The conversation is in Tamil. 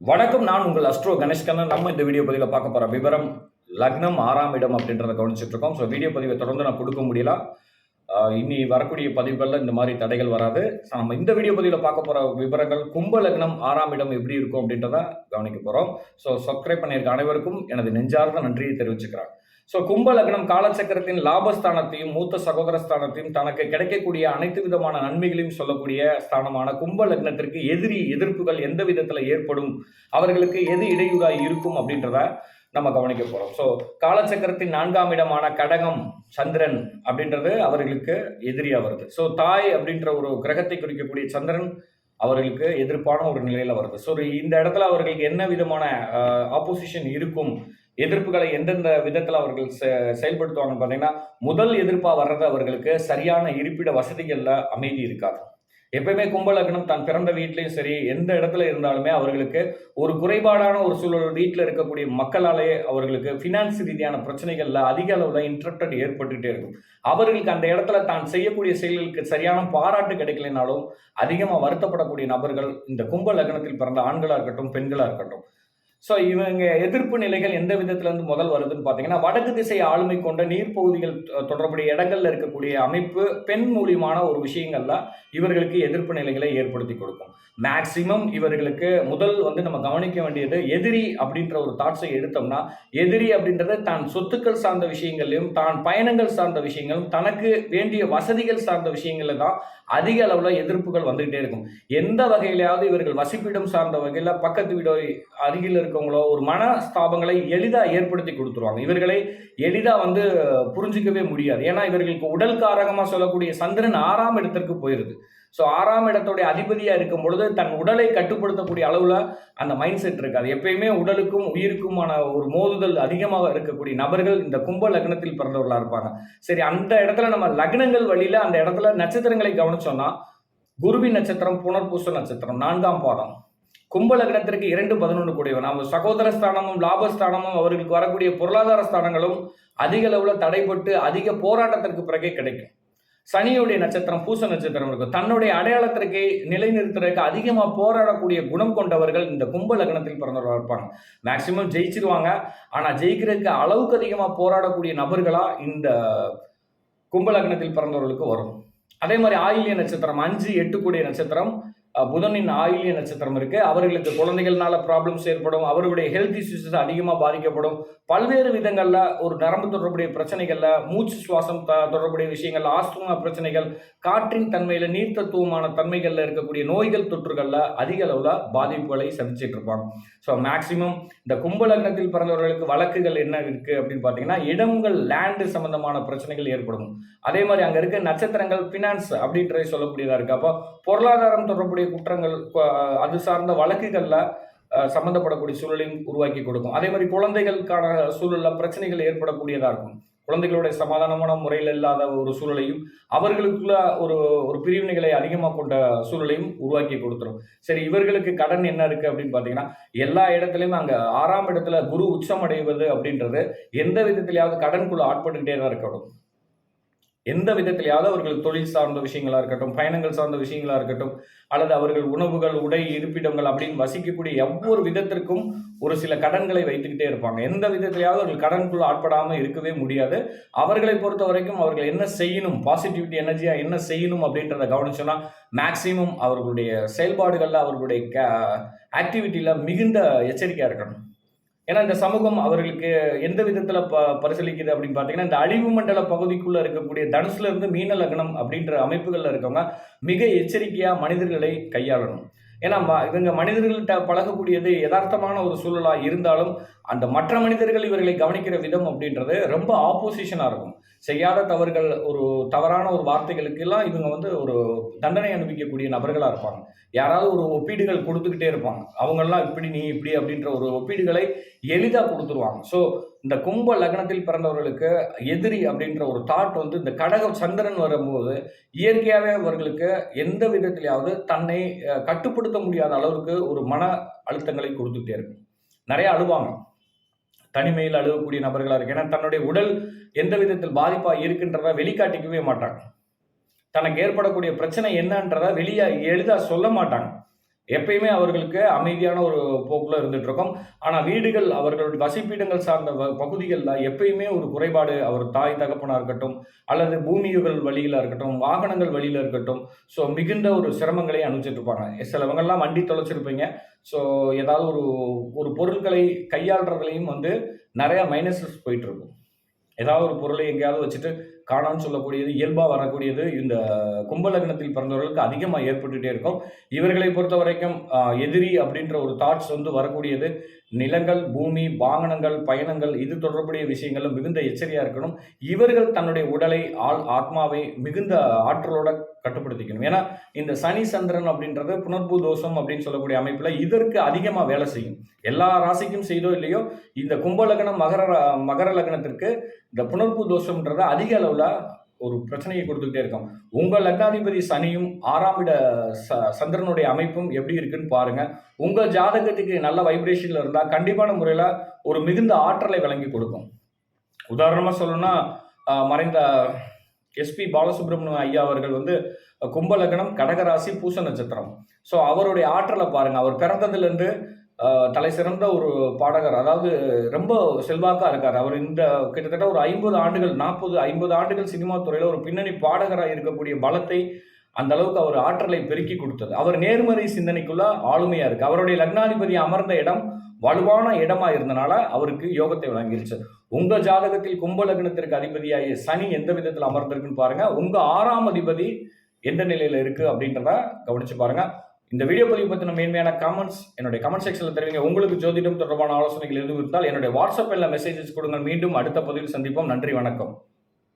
வணக்கம் நான் உங்கள் அஸ்ட்ரோ கணேஷ்கண்ணன். நம்ம இந்த வீடியோ பதிவில் பார்க்க போகிற விவரம் லக்னம் ஆறாம் இடம் அப்படின்றத கவனிச்சுட்டு இருக்கோம். ஸோ வீடியோ பதிவை தொடர்ந்து நான் கொடுக்க முடியல. இனி வரக்கூடிய பதிவுகளில் இந்த மாதிரி தடைகள் வராது. ஸோ நம்ம இந்த வீடியோ பதிவில் பார்க்க போகிற விவரங்கள் கும்ப லக்னம் ஆறாம் இடம் எப்படி இருக்கும் அப்படின்றத கவனிக்க போகிறோம் ஸோ சப்ஸ்கிரைப் பண்ணியிருக்க அனைவருக்கும் எனது நெஞ்சார்ந்த நன்றியை தெரிவிச்சுக்கிறேன். ஸோ கும்ப லக்னம் காலச்சக்கரத்தின் லாபஸ்தானத்தையும் மூத்த சகோதர ஸ்தானத்தையும் தனக்கு கிடைக்கக்கூடிய அனைத்து விதமான நன்மைகளையும் சொல்லக்கூடிய ஸ்தானமான கும்ப லக்னத்திற்கு எதிரி எதிர்ப்புகள் எந்த விதத்தில் ஏற்படும் அவர்களுக்கு எது இடையூறாக இருக்கும் அப்படின்றத நம்ம கவனிக்க போகிறோம் ஸோ காலச்சக்கரத்தின் நான்காம் இடமான கடகம் சந்திரன் அப்படின்றது அவர்களுக்கு எதிரியாக வருது. ஸோ தாய் அப்படின்ற ஒரு கிரகத்தை குறிக்கக்கூடிய சந்திரன் அவர்களுக்கு எதிர்ப்பான ஒரு நிலையில் வருது. ஸோ இந்த இடத்துல அவர்களுக்கு என்ன விதமான ஆப்போசிஷன் இருக்கும் எதிர்ப்புகளை எந்தெந்த விதத்தில் அவர்கள் செ- செயல்படுத்துவாங்கன்னு பார்த்தீங்கன்னா முதல் எதிர்ப்பாக வர்றது அவர்களுக்கு சரியான இருப்பிட வசதிகளில் அமைதி இருக்காது. எப்பயுமே கும்பலக்னம் தான் பிறந்த வீட்லேயும் சரி எந்த இடத்துல இருந்தாலுமே அவர்களுக்கு ஒரு குறைபாடான ஒரு சூழல் வீட்டில் இருக்கக்கூடிய மக்களாலே அவர்களுக்கு ஃபினான்ஸ் ரீதியான பிரச்சனைகளில் அதிக அளவில் இன்ட்ரப்டட் ஏற்பட்டுக்கிட்டே இருக்கும். அவர்களுக்கு அந்த இடத்துல தான் செய்யக்கூடிய செயல்களுக்கு சரியான பாராட்டு கிடைக்கலைனாலும் அதிகமாக வருத்தப்படக்கூடிய நபர்கள் இந்த கும்ப லக்னத்தில் பிறந்த ஆண்களாக இருக்கட்டும் பெண்களாக இருக்கட்டும் ஸோ இவங்க எதிர்ப்பு நிலைகள் எந்த விதத்துல இருந்து முதல் வருதுன்னு பார்த்தீங்கன்னா வடக்கு திசை ஆளுமை கொண்ட நீர்ப்பகுதிகள் தொ- தொடர்புடைய இடங்களில் இருக்கக்கூடிய அமைப்பு பெண் மூலியமான ஒரு விஷயங்கள்லாம் இவர்களுக்கு எதிர்ப்பு நிலைகளை ஏற்படுத்தி கொடுக்கும். மேக்சிமம் இவர்களுக்கு முதல் வந்து நம்ம கவனிக்க வேண்டியது எதிரி அப்படின்ற ஒரு தாட்ஸை எடுத்தோம்னா எதிரி அப்படின்றது தான் சொத்துக்கள் சார்ந்த விஷயங்களையும் தான் பயணங்கள் சார்ந்த விஷயங்களும் தனக்கு வேண்டிய வசதிகள் சார்ந்த விஷயங்களில் தான் அதிக அளவில் எதிர்ப்புகள் வந்துகிட்டே இருக்கும். எந்த வகையிலாவது இவர்கள் வசிப்பிடம் சார்ந்த வகையில் பக்கத்து வீடோ அருகில் இருக்கவங்களோ ஒரு மனஸ்தாபங்களை எளிதாக ஏற்படுத்தி கொடுத்துருவாங்க. இவர்களை எளிதாக வந்து புரிஞ்சிக்கவே முடியாது. ஏன்னா இவர்களுக்கு உடல் காரகமாக சொல்லக்கூடிய சந்திரன் ஆறாம் இடத்திற்கு போயிருது. ஸோ ஆறாம் இடத்துடைய அதிபதியாக இருக்கும் பொழுது தன் உடலை கட்டுப்படுத்தக்கூடிய அளவில் அந்த மைண்ட் செட் இருக்காது. எப்பயுமே உடலுக்கும் உயிருக்குமான ஒரு மோதுதல் அதிகமாக இருக்கக்கூடிய நபர்கள் இந்த கும்ப லக்னத்தில் பிறந்தவர்களாக இருப்பாங்க. சரி அந்த இடத்துல நம்ம லக்னங்கள் வழியில் அந்த இடத்துல நட்சத்திரங்களை கவனிச்சோம்னா குருவி நட்சத்திரம் புனர்பூச நட்சத்திரம் நான்காம் பாதம். கும்பலக்னத்திற்கு இரண்டு பதினொன்று கூடியவர் நம்ம சகோதர ஸ்தானமும் லாபஸ்தானமும் அவர்களுக்கு வரக்கூடிய பொருளாதார ஸ்தானங்களும் அதிக அளவில் தடைப்பட்டு அதிக போராட்டத்திற்கு பிறகே கிடைக்கும். சனியுடைய நட்சத்திரம் பூச நட்சத்திரம் இருக்கும். தன்னுடைய அடையாளத்திற்கு நிலைநிறுத்துறதுக்கு அதிகமாக போராடக்கூடிய குணம் கொண்டவர்கள் இந்த கும்ப லக்னத்தில் பிறந்தவர்கள் இருப்பாங்க. மேக்சிமம் ஜெயிச்சிருவாங்க. ஆனால் ஜெயிக்கிறதுக்கு அளவுக்கு அதிகமாக போராடக்கூடிய நபர்களாக இந்த கும்ப லக்னத்தில் பிறந்தவர்களுக்கு வரும். அதே மாதிரி ஆயில்ய நட்சத்திரம் அஞ்சு எட்டு கூடிய நட்சத்திரம் புதனின் ஆயில்ய நட்சத்திரம் இருக்கு. அவர்களுக்கு குழந்தைகள்னால ப்ராப்ளம்ஸ் ஏற்படும். அவருடைய ஹெல்த் இஷ்யூஸ் அதிகமாக பாதிக்கப்படும். பல்வேறு விதங்களில் ஒரு நரம்பு தொடர்புடைய பிரச்சனைகள்ல மூச்சு சுவாசம் த- தொடர்புடைய விஷயங்கள் ஆஸ்துமா பிரச்சனைகள் காற்றின் தன்மையில நீர்த்தத்துவமான தன்மைகளில் தன்மைகள்ல இருக்கக்கூடிய நோய்கள் தொற்றுகள்ல அதிக அளவில் பாதிப்புகளை சந்திச்சிட்டு இருப்பாங்க. ஸோ மேக்சிமம் இந்த கும்பலக்னத்தில் பிறந்தவர்களுக்கு வழக்குகள் என்ன இருக்கு அப்படின்னு பார்த்தீங்கன்னா இடங்கள் லேண்டு சம்பந்தமான பிரச்சனைகள் ஏற்படும். அதே மாதிரி அங்கே இருக்க நட்சத்திரங்கள் பினான்ஸ் அப்படின்றதை சொல்லக்கூடியதாக இருக்கு. அப்போ பொருளாதாரம் தொடர்புடைய குற்றங்கள் அது சார்ந்த வழக்குகள்ல அஹ், சம்பந்தப்படக்கூடிய சூழலையும் உருவாக்கி கொடுக்கும். அதே மாதிரி குழந்தைகளுக்கான சூழலில் பிரச்சனைகள் ஏற்படக்கூடியதாக இருக்கும். குழந்தைகளுடைய சமாதானமான முறையில் இல்லாத ஒரு சூழலையும் அவர்களுக்குள்ள ஒரு ஒரு பிரிவினைகளை அதிகமாக கொண்ட சூழலையும் உருவாக்கி கொடுத்துரும். சரி இவர்களுக்கு கடன் என்ன இருக்கு அப்படின்னு பார்த்தீங்கன்னா எல்லா இடத்துலையும் அங்கே ஆறாம் இடத்துல குரு உச்சம் அடைவது அப்படின்றது எந்த விதத்திலேயாவது கடனுக்குள்ள ஆட்பட்டுக்கிட்டே தான் இருக்கணும். எந்த விதத்திலேயாவது அவர்கள் தொழில் சார்ந்த விஷயங்களா இருக்கட்டும் பயணங்கள் சார்ந்த விஷயங்களா இருக்கட்டும் அல்லது அவர்கள் உணவுகள் உடை இருப்பிடங்கள் அப்படின்னு வசிக்கக்கூடிய ஒவ்வொரு விதத்திற்கும் ஒரு சில கடன்களை வைத்துக்கிட்டே இருப்பாங்க. எந்த விதத்திலேயாவது அவர்கள் கடனுக்குள்ள ஆட்படாமல் இருக்கவே முடியாது. அவர்களை பொறுத்த வரைக்கும் அவர்கள் என்ன செய்யணும் பாசிட்டிவிட்டி எனர்ஜியாக என்ன செய்யணும் அப்படின்றத கவனிச்சோன்னா மேக்சிமம் அவர்களுடைய செயல்பாடுகளில் அவர்களுடைய ஆக்டிவிட்டியில் மிகுந்த எச்சரிக்கையாக இருக்கணும். ஏன்னா இந்த சமூகம் அவர்களுக்கு எந்த விதத்தில் ப பரிசீலிக்குது அப்படின்னு பார்த்தீங்கன்னா இந்த அழிவு மண்டல பகுதிக்குள்ளே இருக்கக்கூடிய தனுசுல இருந்து மீன லக்னம் அப்படின்ற அமைப்புகளில் இருக்கவங்க மிக எச்சரிக்கையாக மனிதர்களை கையாளணும். ஏன்னா ம- இவங்க மனிதர்கள்ட்ட பழகக்கூடியது யதார்த்தமான ஒரு சூழலாக இருந்தாலும் அந்த மற்ற மனிதர்கள் இவர்களை கவனிக்கிற விதம் அப்படின்றது ரொம்ப ஆப்போசிஷனாக இருக்கும். செய்யாத தவறுகள் ஒரு தவறான ஒரு வார்த்தைகளுக்கெல்லாம் இவங்க வந்து ஒரு தண்டனை அனுபவிக்கக்கூடிய நபர்களாக இருப்பாங்க. யாராவது ஒரு ஒப்பீடுகள் கொடுத்துக்கிட்டே இருப்பாங்க. அவங்கெல்லாம் இப்படி நீ இப்படி அப்படின்ற ஒரு ஒப்பீடுகளை எளிதாக கொடுத்துருவாங்க. ஸோ இந்த கும்ப லக்னத்தில் பிறந்தவர்களுக்கு எதிரி அப்படின்ற ஒரு தாட் வந்து இந்த கடக சந்திரன் வரும்போது இயற்கையாகவே அவர்களுக்கு எந்த விதத்திலையாவது தன்னை கட்டுப்படுத்த முடியாத அளவுக்கு ஒரு மன அழுத்தங்களை கொடுத்துக்கிட்டே இருக்கும். நிறைய அழுவாங்க. தனிமையில் அழுகக்கூடிய நபர்களாக இருக்கு ஏன்னா தன்னுடைய உடல் எந்த விதத்தில் பாதிப்பாக இருக்குன்றத வெளிக்காட்டிக்கவே மாட்டாங்க. தனக்கு ஏற்படக்கூடிய பிரச்சனை என்னன்றத வெளியே எளிதாக சொல்ல மாட்டாங்க. எப்பயுமே அவர்களுக்கு அமைதியான ஒரு போக்கில் இருந்துட்டு இருக்கும் ஆனால் வீடுகள் அவர்களுடைய வசிப்பிடங்கள் சார்ந்த வ- பகுதிகளில் எப்பயுமே ஒரு குறைபாடு அவர் தாய் தகப்பனாக இருக்கட்டும் அல்லது பூமியுகள் வழியில் இருக்கட்டும் வாகனங்கள் வழியில இருக்கட்டும் ஸோ மிகுந்த ஒரு சிரமங்களை அனுப்பிச்சிட்டு இருப்பாங்க சிலவங்கெல்லாம் வண்டி தொலைச்சிருப்பீங்க. ஸோ ஏதாவது ஒரு ஒரு பொருட்களை கையாளுறதுலையும் வந்து நிறையா மைனஸஸ் போயிட்டு இருக்கும் ஏதாவது ஒரு பொருளை எங்கேயாவது வச்சுட்டு காணான்னு சொல்லக்கூடியது இயல்பாக வரக்கூடியது இந்த கும்பலக்னத்தில் பிறந்தவர்களுக்கு அதிகமாக ஏற்பட்டுகிட்டே இருக்கும். இவர்களை பொறுத்த வரைக்கும் எதிரி அப்படின்ற ஒரு தாட்ஸ் வந்து வரக்கூடியது. நிலங்கள் பூமி வாகனங்கள் பயணங்கள் இது தொடர்புடைய விஷயங்களும் மிகுந்த எச்சரியாக இருக்கணும். இவர்கள் தன்னுடைய உடலை ஆள் ஆத்மாவை மிகுந்த ஆற்றலோட கட்டுப்படுத்திக்கணும். ஏன்னா இந்த சனி சந்திரன் அப்படின்றது புனர்பூ தோஷம் அப்படின்னு சொல்லக்கூடிய அமைப்பில் இதற்கு அதிகமாக வேலை செய்யும். எல்லா ராசிக்கும் செய்தோ இல்லையோ இந்த கும்ப லக்னம் மகர மகர லக்னத்திற்கு இந்த புனர்பூ தோஷம்ன்றது அதிக அளவில் ஒரு பிரச்சனையை கொடுத்துக்கிட்டே இருக்கும். உங்கள் லக்னாதிபதி சனியும் ஆறாம் இட ச- சந்திரனுடைய அமைப்பும் எப்படி இருக்குன்னு பாருங்க. உங்கள் ஜாதகத்துக்கு நல்ல வைப்ரேஷன்ல இருந்தால் கண்டிப்பான முறையில் ஒரு மிகுந்த ஆற்றலை வழங்கி கொடுக்கும். உதாரணமாக சொல்லணும்னா மறைந்த எஸ்பி பாலசுப்ரமணியம் ஐயா அவர்கள் வந்து கும்பலக்கணம் கடகராசி பூச நட்சத்திரம். ஸோ அவருடைய ஆற்றலை பாருங்க. அவர் பிறந்ததுலேருந்து தலை சிறந்த ஒரு பாடகர். அதாவது ரொம்ப செல்வாக்கா இருக்கார். அவர் இந்த கிட்டத்தட்ட ஒரு ஐம்பது ஆண்டுகள் நாற்பது ஐம்பது ஆண்டுகள் சினிமா துறையில் ஒரு பின்னணி பாடகராக இருக்கக்கூடிய பலத்தை அந்த அளவுக்கு அவர் ஆற்றலை பெருக்கி கொடுத்தது. அவர் நேர்மறை சிந்தனைக்குள்ள ஆளுமையா இருக்கு. அவருடைய லக்னாதிபதி அமர்ந்த இடம் வலுவான இடமா இருந்தனால அவருக்கு யோகத்தை வழங்கிருச்சு. உங்க ஜாதகத்தில் கும்ப லக்னத்திற்கு அதிபதியாகிய சனி எந்த விதத்தில் அமர்ந்திருக்குன்னு பாருங்க. உங்க ஆறாம் அதிபதி எந்த நிலையில இருக்கு அப்படின்றத கவனிச்சு பாருங்க. இந்த வீடியோ பதிவு பற்றின மேன்மையான கமெண்ட்ஸ் என்னுடைய கமெண்ட் செக்ஷனில் தெரிவிங்க. உங்களுக்கு ஜோதிடம் தொடர்பான ஆலோசனைகள் எதுவும் இருந்தால் என்னுடைய வாட்ஸ்அப்பில் மெசேஜஸ் கொடுங்க மீண்டும் அடுத்த பதிவில் சந்திப்போம். நன்றி வணக்கம்.